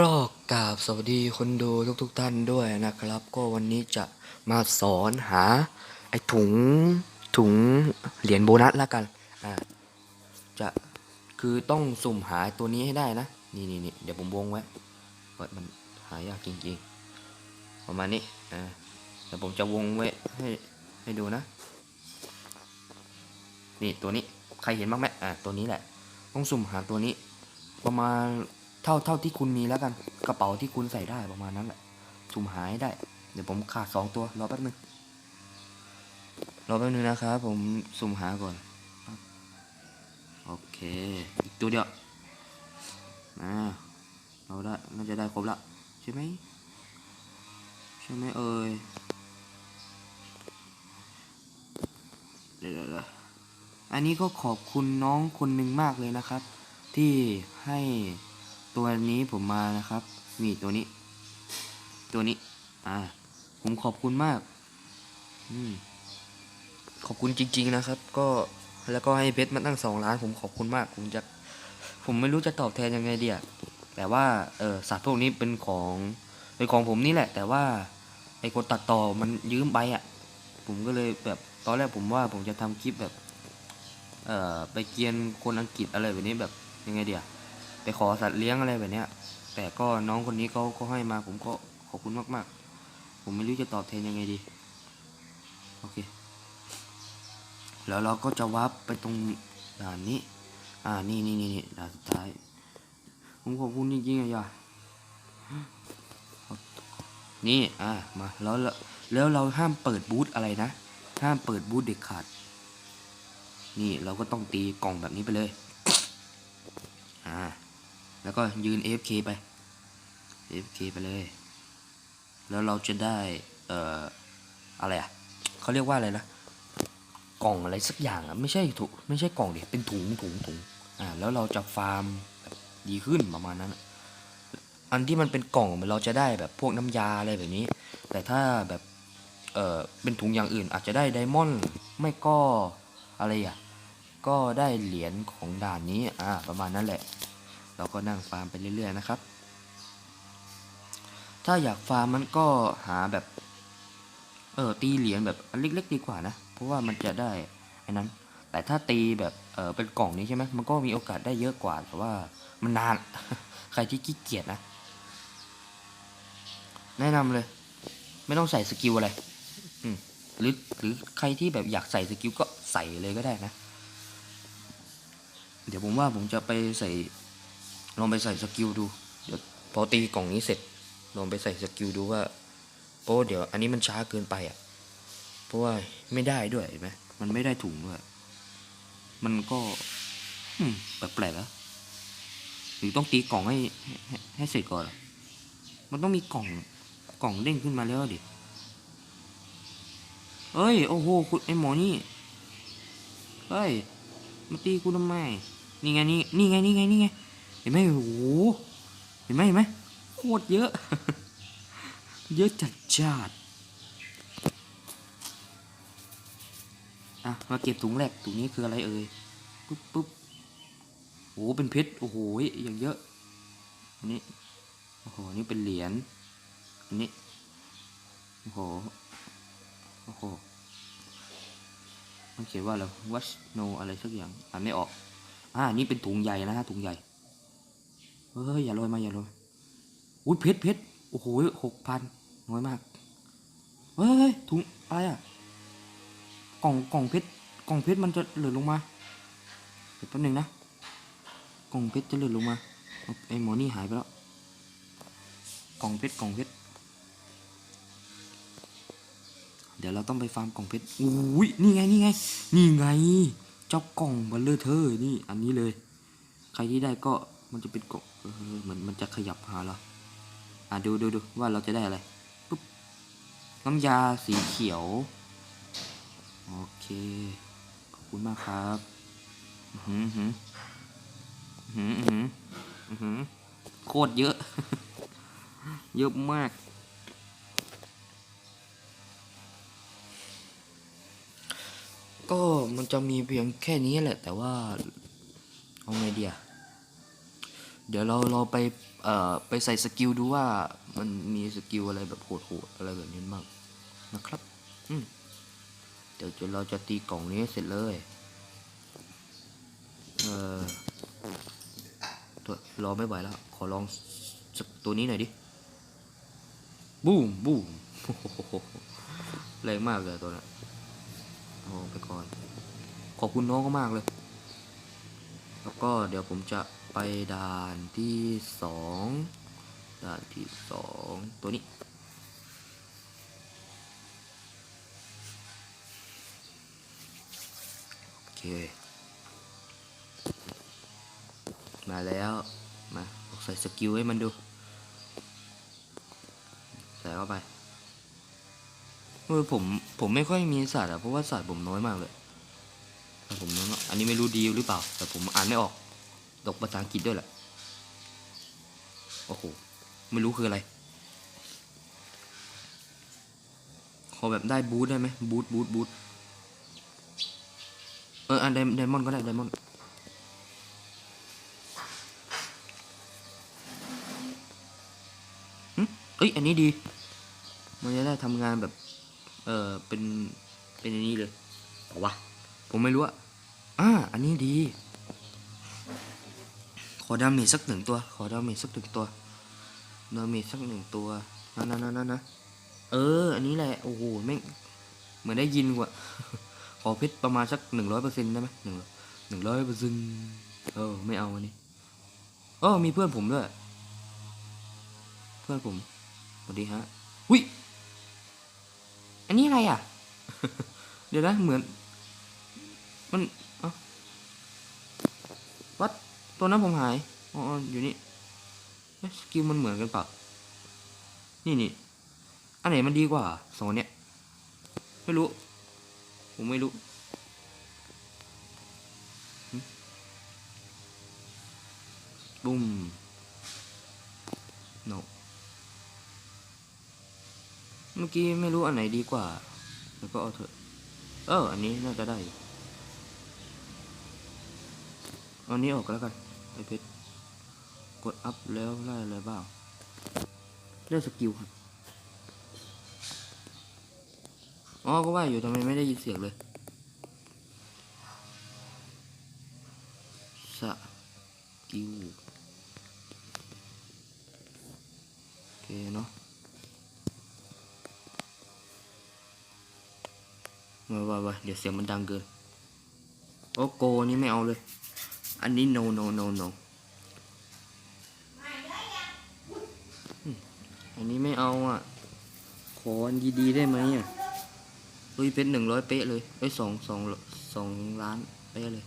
ก็กราบสวัสดีคนดูทุกๆทท่านด้วยนะครับ ก็วันนี้จะมาสอนหา ไอ้ถุงถุงเหรียญโบนัสแล้วกันอ่าจะคือต้องสุ่มหาตัวนี้ให้ได้นะ นี่นี่นี่เดี๋ยวผมวงไว้เปิดมันหายากจริงๆ ประมาณนี้อ่าเดี๋ยวผมจะวงไว้ให้ให้ดูนะ นี่ตัวนี้ใครเห็นบ้างไหมอ่าตัวนี้แหละ ต้องสุ่มหาตัวนี้ประมาณ เท่าเท่าที่คุณมีแล้วกัน กระเป๋าที่คุณใส่ได้ประมาณนั้นแหละสุ่มหาให้ได้ เดี๋ยวผมขาดสองตัว รอแป๊บนึง รอแป๊บนึงนะครับผมสุ่มหาก่อน โอเค อีกตัวเดียวอ่าเราได้ น่าจะได้ครบละ ใช่ไหม ใช่ไหมเอ่ย เดี๋ยวอันนี้ก็ขอบคุณน้องคนหนึ่งมากเลยนะครับ ที่ให้ ตัวนี้ผมมานะครับ นี่ตัวนี้ ตัวนี้ อ่า ผมขอบคุณมาก อืม ขอบคุณจริง ๆ นะครับ ก็แล้วก็ให้เพชรมาตั้งสองล้าน ผมขอบคุณมาก ผมจะ ผมไม่รู้จะตอบแทนยังไงเดียแต่ว่า เออสัตว์พวกนี้เป็นของเป็นของผมนี่แหละ แต่ว่าไอ้คนตัดต่อมันยืมไปอะ ผมก็เลยแบบตอนแรกผมว่าผมจะทำคลิปแบบ เอ่อ ไปเกรียนคนอังกฤษอะไรแบบนี้แบบยังไงเดีย ไปขอสัตว์เลี้ยงอะไรแบบเนี้ย แต่ก็น้องคนนี้เขาก็ให้มาผมก็ขอบคุณมากๆ ผมไม่รู้จะตอบแทนยังไงดี โอเค แล้วเราก็จะวับไปตรงด่านนี้ อ่า นี่นี่นี่ด่านสุดท้าย ผมขอบคุณจริงๆอะย่านี่ อ่า มาแล้วแล้ว แล้วเราห้ามเปิดบูธอะไรนะ ห้ามเปิดบูธเด็กขาด นี่เราก็ต้องตีกล่องแบบนี้ไปเลย อ่า แล้วก็ยืน AFK ไป AFK ไปเลย แล้วเราจะได้ เอ่อ อะไรอะ เขาเรียกว่าอะไรนะ กล่องอะไรสักอย่างอะ ไม่ใช่ถุงไม่ใช่กล่องดิเป็นถุงถุงถุงอ่า แล้วเราจะฟาร์มแบบดีขึ้นประมาณนั้นอะอันที่มันเป็นกล่องเราจะได้แบบพวกน้ำยาอะไรแบบนี้ แต่ถ้าแบบ เออเป็นถุงอย่างอื่น อาจจะได้ไดมอนด์ไม่ก็อะไรอะ ก็ได้เหรียญของด่านนี้ อ่า ประมาณนั้นแหละ เราก็นั่งฟาร์มไปเรื่อยๆนะครับ ถ้าอยากฟาร์มมันก็หาแบบ เออตีเหรียญแบบเล็ก ๆ ดีกว่านะ เพราะว่ามันจะได้ไอ้นั้น แต่ถ้าตีแบบเออเป็นกล่องนี้ใช่ไหมมันก็มีโอกาสได้เยอะกว่าแต่ว่ามันนาน ใครที่ขี้เกียจนะ แนะนำเลย ไม่ต้องใส่สกิลอะไรหรือหรือใครที่แบบอยากใส่สกิลก็ใส่เลยก็ได้นะ เดี๋ยวผมว่าผมจะไปใส่ ลองไปใส่สกิลดูเดี๋ยวพอตีกล่องนี้เสร็จลองไปใส่สกิลดูว่าโอ้เดี๋ยวอันนี้มันช้าเกินไปอะ เพราะว่าไม่ได้ด้วยเห็นไหมมันไม่ได้ถุงด้วยมันก็อืมแปลกๆแล้วหรือต้องตีกล่องให้ให้เสร็จก่อนหรอมันต้องมีกล่องกล่องเด้งขึ้นมาแล้วดิเอ้ย โอ้โหคุณไอหมอนี่เฮ้ย มาตีกูทำไม นี่ไงนี่นี่ไง นี่ไง นี่ไง ห็นไหมโอ้โหเห็นไหมเห็นไหมโคตรเยอะ เยอะจัดจัดอะมาเก็บถุงแรกถุงนี้คืออะไรเอ่ยปุ๊บปุ๊บโอ้โหเป็นเพชรโอ้โหอย่างเยอะอันนี้โอ้โหนี่เป็นเหรียญอันนี้โอ้โหโอ้โหมันเขียนว่าอะไร watch no อะไรสักอย่างอ่านไม่ออกอ่านี่เป็นถุงใหญ่นะฮะถุงใหญ่ เฮ้ยอย่าลอยมาอย่าลอยอุ้ยเพชรเพชรโอ้โหหกพันน้อยมากเฮ้ยถุงอะไรอะกล่องกล่องเพชรกล่องเพชรมันจะหล่นลงมาเดี๋ยวแป๊บนึงนะกล่องเพชรจะหล่นลงมาเอาไอหมอนี่หายไปแล้วกล่องเพชรกล่องเพชรเดี๋ยวเราต้องไปฟาร์มกล่องเพชรอุ้ยนี่ไงนี่ไงนี่ไงเจ้ากล่องบัลเลอร์เธอนี่อันนี้เลย ใครที่ได้ก็มันจะเป็นกล่อง เออเหมือนมันจะขยับหาเราอะดูดูดูว่าเราจะได้อะไรปุ๊บน้ำยาสีเขียว โอเค ขอบคุณมากครับอือหือหืออือหืออือหืโคตรเยอะ เยอะมากก็มันจะมีเพียงแค่นี้แหละ แต่ว่า เอาไงเดีย เดี๋ยวเราเราไปเอ่อไปใส่สกิลดูว่ามันมีสกิลอะไรแบบโหดๆอะไรแบบนี้บ้างนะครับ อืมเดี๋ยวจะเราจะตีกล่องนี้เสร็จเลย เออตัวรอไม่ไหวแล้ว ขอลองสักตัวนี้หน่อยดิ บูมบูมแรงมากเลยตัวนั้นโอ้ไปก่อน ขอบคุณน้องก็มากเลย แล้วก็เดี๋ยวผมจะ ไปด่านที่สองด่านที่สองตัวนี้ โอเค มาแล้ว มาใส่สกิลให้มันดู ใส่เข้าไปเออผมผมไม่ค่อยมีสัตว์อะเพราะว่าสัตว์ผมน้อยมากเลยแต่ผมน้อยมากอันนี้ไม่รู้ดีหรือเปล่า แต่ผมอ่านไม่ออก ตกภาษาอังกฤษด้วยแหละโอ้โห ไม่รู้คืออะไร ขอแบบได้บูทได้ไหมบูทบูทบูทเอออันไดไดมอนก็ได้ไดมอนเอ้ย อันนี้ดี มันจะได้ทำงานแบบ เออเป็น เป็นอันนี้เลยเอาวะผมไม่รู้อะอ่า อันนี้ดี ขอดาเมจสักหนึ่งตัว ขอดาเมจสักหนึ่งตัวดาเมจสักหนึ่งตัวนั่นนั่นนั่นนะเออ อันนี้แหละ โอ้โหแม่งเหมือนได้ยินกว่า ขอเพชรประมาณสักหนึ่งร้อยเปอร์เซ็นต์ได้ไหมหนึ่งหนึ่งร้อยเปอร์เซ็นต์เออ ไม่เอาอันนี้เออมีเพื่อนผมด้วย เพื่อนผมสวัสดีฮะหุยอันนี้อะไรอะ เดี๋ยวนะ เหมือน มัน เอ้าวัด ตัวนั้นผมหาย อ๋อออยู่นี่สกิลมันเหมือนกันเปล่านี่นี่ อันไหนมันดีกว่าสองนเนี้ย ไม่รู้ ผมไม่รู้ บุ้ม no เมื่อกี้ไม่รู้อันไหนดีกว่า แล้วก็เอาเถอะ เออ อันนี้น่าจะได้ อันนี้ออกแล้วกัน ไอเพชรกดอัพแล้วได้อะไรบ้างได้สกิลครับอ๋อก็ว่าอยู่ทำไมไม่ได้ยินเสียงเลยสกิลโอเคเนาะมาว่าว่าเดี๋ยวเสียงมันดังเกิน โอ้โกนี่ไม่เอาเลย อันนี้ no no no no อืมอันนี้ไม่เอาอะ ขออันดีๆได้ไหมอะเฮ้ยเพชรหนึ่งร้อยเป๊ะเลยเอ้ยสองสองสองล้านเป๊ะเลย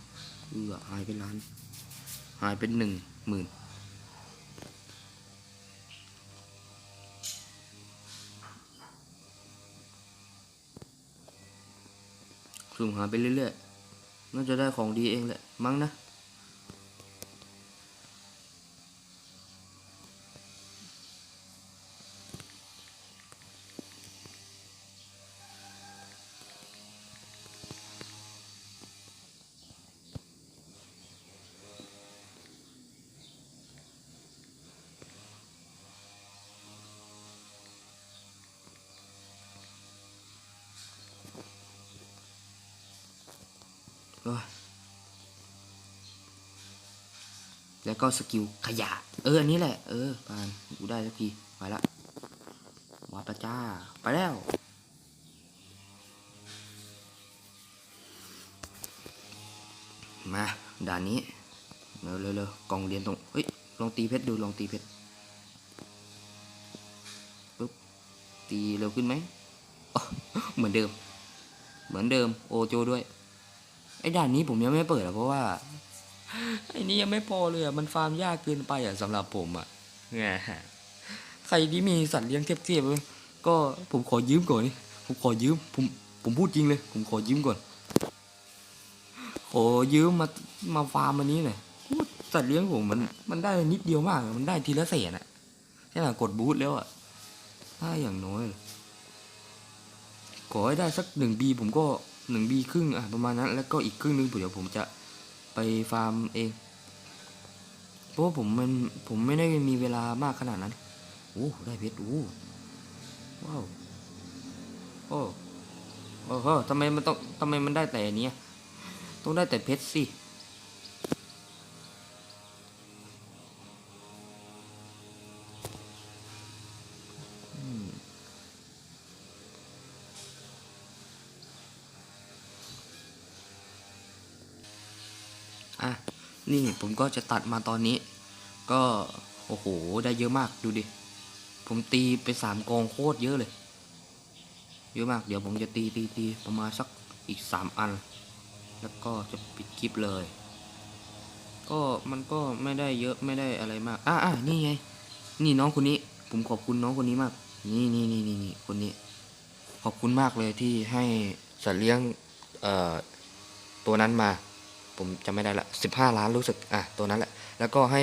เออหายไปล้าน หายเป็นหนึ่งหมื่นสุ่มหาไปเรื่อยๆ น่าจะได้ของดีเองแหละ มั้งนะ แล้วก็สกิลขยะ เอออันนี้แหละ เออผ่านกูได้สักทีไปละวาปะจ้า ไปแล้ว มาด่านนี้เร็วเร็วกล่องเรียนตรง เฮ้ย ลองตีเพชรดู ลองตีเพชรปุ๊บ ตีเร็วขึ้นไหม เหมือนเดิม เหมือนเดิม โอโจด้วย ไอ้ด่านนี้ผมยังไม่เปิดอะเพราะว่าไอ้นี่ยังไม่พอเลยอะมันฟาร์มยากเกินไปอะสำหรับผมอะแหมใครที่มีสัตว์เลี้ยงเทียบๆก็ผมขอยืมก่อนนี่ผมขอยืมผมผมพูดจริงเลย ผมขอยืมก่อน ขอยืมมามาฟาร์มอันนี้หน่อยสัตว์เลี้ยงผมมันมันได้นิดเดียวมากอะมันได้ทีละเศษอะแค่ไหนกดบูทแล้วอะได้อย่างน้อยเลยขอให้ได้สักหนึ่งบีผมก็ หนึ่งบีครึ่งอะประมาณนั้น แล้วก็อีกครึ่งนึงเดี๋ยวผมจะไปฟาร์มเอง เพราะว่าผมมันผมไม่ได้มีเวลามากขนาดนั้นโอ้ได้เพชรโอ้ว้าวโอ้โอ้โหทำไมมันต้องทำไมมันได้แต่นเนี้ยต้องได้แต่เพชรสิอืมอะ นี่ผมก็จะตัดมาตอนนี้ ก็โอ้โหได้เยอะมากดูดิ ผมตีไปสามกองโคตรเยอะเลย เยอะมากเดี๋ยวผมจะตีตีตีประมาณสักอีกสามอัน แล้วก็จะปิดคลิปเลย ก็มันก็ไม่ได้เยอะไม่ได้อะไรมากอะอะนี่ไง นี่น้องคนนี้ ผมขอบคุณน้องคนนี้มาก นี่นี่นี่นี่นี่คนนี้ ขอบคุณมากเลยที่ให้สัตว์เลี้ยงเอ่อตัวนั้นมา ผมจำไม่ได้ละสิบห้าล้านรู้สึกอะตัวนั้นแหละ แล้วก็ให้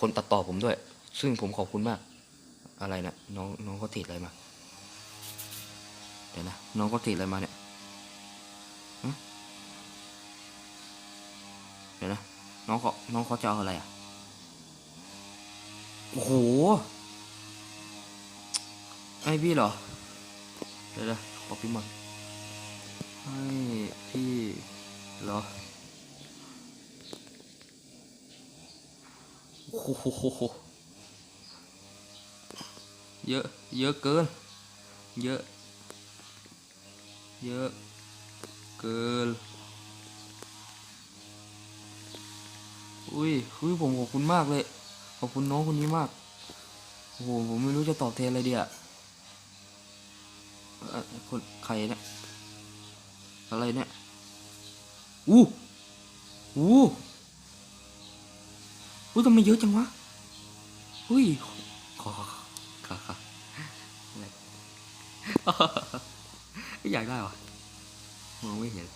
คนตัดต่อผมด้วย ซึ่งผมขอบคุณมาก อะไรนะน้องน้องเขาติดอะไรมาเดี๋ยวนะน้องเขาติดอะไรมาเนี่ยเดี๋ยวนะน้องเขาน้องเขาจะเอาอะไรอะโอ้โหไอพี่เหรอเดี๋ยวนะขอพี่มันให้พี่เหรอ โอ้โหเยอะ เยอะเกิน เยอะ เยอะ เกิน อุ้ยอุ้ยผมขอบคุณมากเลย ขอบคุณน้องคนนี้มาก โอ้โห ผมไม่รู้จะตอบแทนอะไรดีอะเอ่อคนใครเนี่ย อะไรเนี่ย อู้ อู้ อุ้ยทำไมเยอะจังวะอุ้ยขอขอขออยากได้วะมองไม่เห็น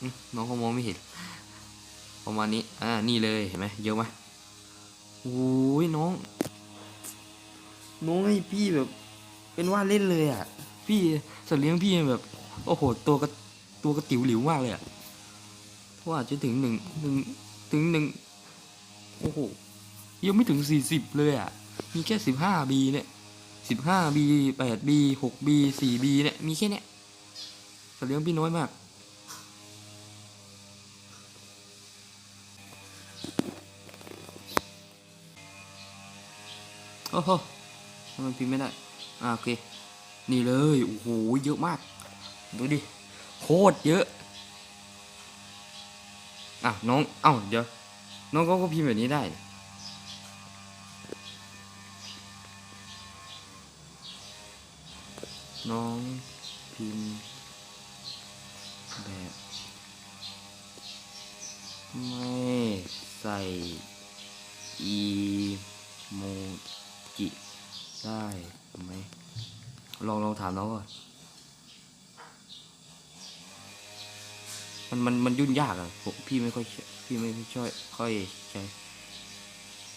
อืมน้องก็มองไม่เห็น ประมาณนี้ อ่า นี่เลยเห็นไหมเยอะไหมโอ้ยน้อง น้องให้พี่แบบ เป็นว่าเล่นเลยอะ พี่สัตว์เลี้ยงพี่แบบ โอ้โห ตัวกระตัวกระติ๋วหลิวมากเลยอะเพราอาจจะถึงหนึ่งหนึ่งถึงหนึ่ง โอ้โห ยังไม่ถึงสี่สิบเลยอะ มีแค่สิบห้าบีเนี่ยสิบห้าบีแปดบีหกบีสี่บีเนี่ย มีแค่เนี้ยสัตว์เลี้ยงพี่น้อยมาก โอ้โหทำไมพิมพ์ไม่ได้ อ่าโอเค นี่เลย โอ้โห เยอะมาก ดูดิ โคตรเยอะ อะ น้อง เอ้า เดี๋ยว น้องก็ก็พิมพ์แบบนี้ได้ น้องพิมพ์แบบ ไม่ใส่อีโมจิได้ไหมลองลองถามน้องก่อน มันมันมันยุ่นยากอะผมพี่ไม่ค่อยพี่ไม่ช่วยค่อยใช้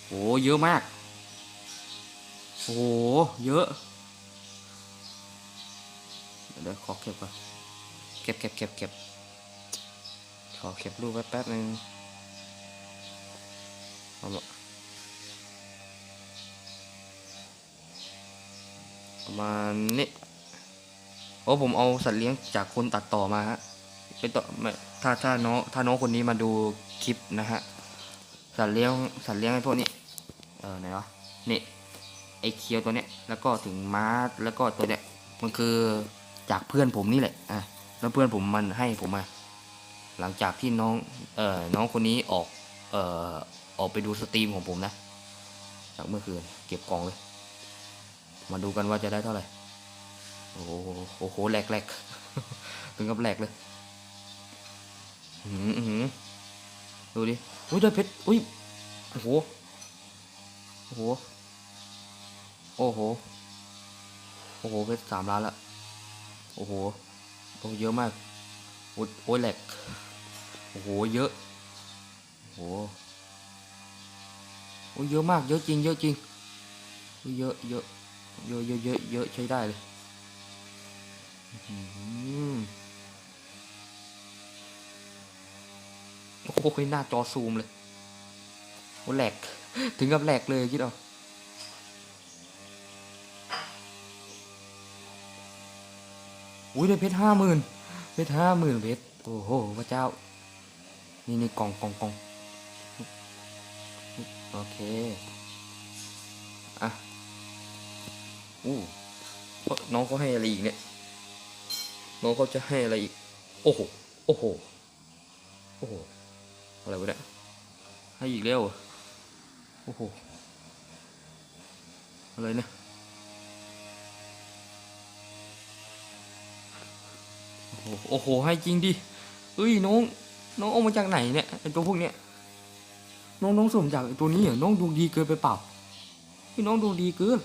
โหเยอะมาก โอ้โหเยอะเดี๋ยวขอเก็บก่อนเก็บเก็บเก็บเก็บขอเก็บรูปแป๊บนึงเอาละประมาณนี้โอ้ผมเอาสัตว์เลี้ยงจากคนตัดต่อมาฮะ เป็นต่อไม่ถ้าถ้าน้องถ้าน้องคนนี้มาดูคลิปนะฮะสัตว์เลี้ยงสัตว์เลี้ยงไอ้พวกนี้ เออไหนวะนี่ไอ้เคียวตัวเนี้ยแล้วก็ถึงม้าแล้วก็ตัวเนี้ยมันคือจากเพื่อนผมนี่แหละอะแล้วเพื่อนผมมันให้ผมมา หลังจากที่น้องเอ่อน้องคนนี้ออกเอ่อออกไปดูสตรีมของผมนะจากเมื่อคืนเก็บกล่องเลย มาดูกันว่าจะได้เท่าไหร่โอ้โหโอ้โหแหลกแหลกถึงกับแหลกเลย อื้อหืออื้อหือดูดิ อุ้ยได้เพชร อุ้ย โอ้โห โอ้โห โอ้โห โอ้โห เพชรสามล้านละ โอ้โหโอ้เยอะมาก โอ้ยโอ้ยแหลก โอ้โห เยอะ โอ้โห โอ้ยเยอะมาก เยอะจริง เยอะจริง เยอะ เยอะ เยอะ เยอะ เยอะเยอะใช้ได้เลย อื้อหือ โอ้โหหน้าจอซูมเลยโอ้แหลก ถึงกับแหลกเลยคิดเอาอุ้ยได้เพชรห้าหมื่นเพชรห้าหมื่นเพชรโอ้โหพระเจ้า นี่ในกล่องกล่องกล่องโอเค อะอู้น้องเขาให้อะไรอีกเนี่ย น้องเขาจะให้อะไรอีก โอ้โห โอ้โห โอ้โห อะไรวะเนี่ยให้อีกแล้วโอ้โห อะไรเนี่ยโอ้โห ให้จริงดิเอ้ยน้อง น้องเอามาจากไหนเนี่ยไอตัวพวกเนี้ย น้องน้องสมจากตัวนี้เหรอ น้องดวงดีเกินไปเปล่าพี่น้องดวงดีเกิน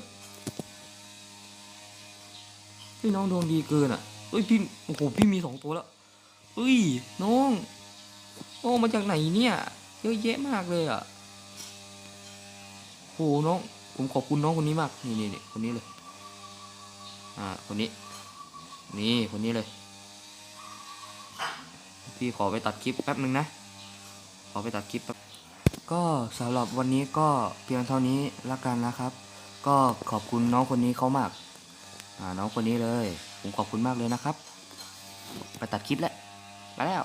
พี่น้องดวงดีเกินอะเอ้ยพี่ โอ้โห พี่มีสองตัวแล้วเอ้ย น้อง น้องเอามาจากไหนเนี่ยเยอะแยะมากเลยอะโหน้องผมขอบคุณน้องคนนี้มากนี่นี่นี่คนนี้เลย อ่าคนนี้ นี่คนนี้เลย พี่ขอไปตัดคลิปแป๊บหนึ่งนะ ขอไปตัดคลิปแป๊บก็สำหรับวันนี้ก็เพียงเท่านี้ละกันนะครับ ก็ขอบคุณน้องคนนี้เขามาก อ่าน้องคนนี้เลย ผมขอบคุณมากเลยนะครับ ไปตัดคลิปแล้ว ไปแล้ว